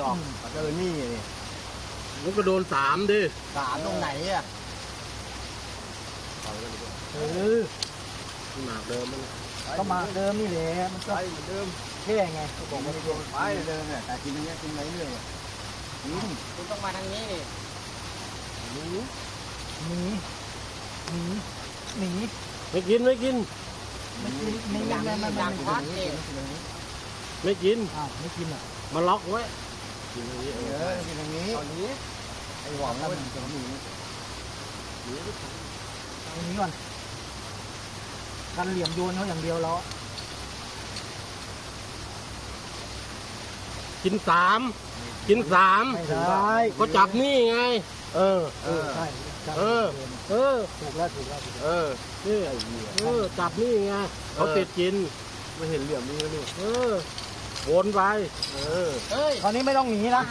หรอกเจอนี่นี่มันก็โดนสามดิสามตรงไหนอะเออหมากเดิมมันก็มาเดิมนี่แหละมันไปก็เหมือนเดิมแค่ไงก็บอกว่าไปเดิมเนี่ยแต่กินตรงเนี้ยกินไปเรื่อยอะกินคุณต้องมาทางนี้นี่หนีหนีหนีหนีไม่กินไม่กินไม่กินไม่อย่างไม่นี้ไม่อไม่ย่างไม่พัดนี่ไม่กินอ้าวไม่กินอะมาล็อกไว้ กินอย่างนี้เอเอออกินตรงนี้ ตอนนี้ไอ้หวังมันจะมีเอาอย่างนี้ก่อนกันเหลี่ยมโยนเขาอย่างเดียวแล้วกินสามกินสามไม่ได้ก็จับนี่ไง เออ เออใช่ใช่เออ เออ ถูกแล้วถูกแล้วถูกแล้วเออนี่เออจับนี่ไงเขาติดกินไม่เห็นเหลี่ยมนี้แล้วนี่เออ วนไปเออเฮ้ยตอนนี้ไม่ต้องหนีนะ